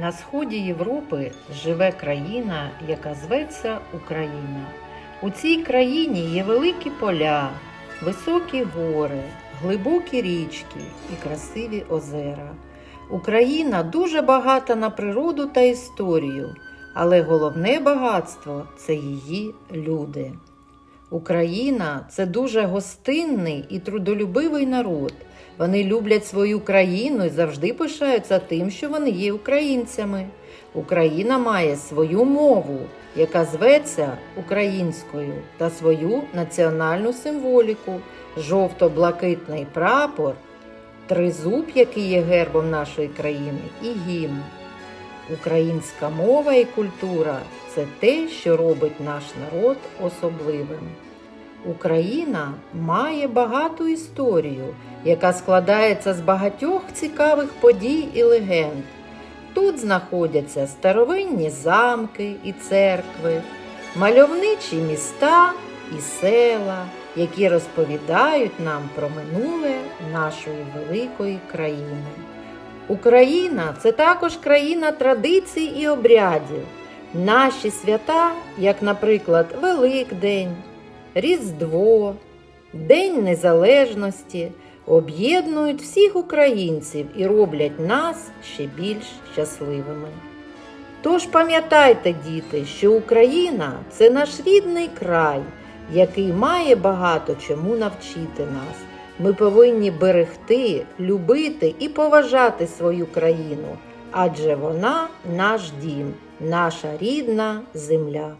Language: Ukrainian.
На сході Європи живе країна, яка зветься Україна. У цій країні є великі поля, високі гори, глибокі річки і красиві озера. Україна дуже багата на природу та історію, але головне багатство це її люди. Україна це дуже гостинний і трудолюбивий народ. Вони люблять свою країну і завжди пишаються тим, що вони є українцями. Україна має свою мову, яка зветься українською, та свою національну символіку жовто-блакитний прапор, тризуб, який є гербом нашої країни, і гімн. Українська мова і культура це те, що робить наш народ особливим. Україна має багату історію, яка складається з багатьох цікавих подій і легенд. Тут знаходяться старовинні замки і церкви, мальовничі міста і села, які розповідають нам про минуле нашої великої країни. Україна це також країна традицій і обрядів. Наші свята, як, наприклад, Великдень, Різдво, День Незалежності, об'єднують всіх українців і роблять нас ще більш щасливими. Тож пам'ятайте, діти, що Україна це наш рідний край, який має багато чому навчити нас. Ми повинні берегти, любити і поважати свою країну, адже вона наш дім, наша рідна земля.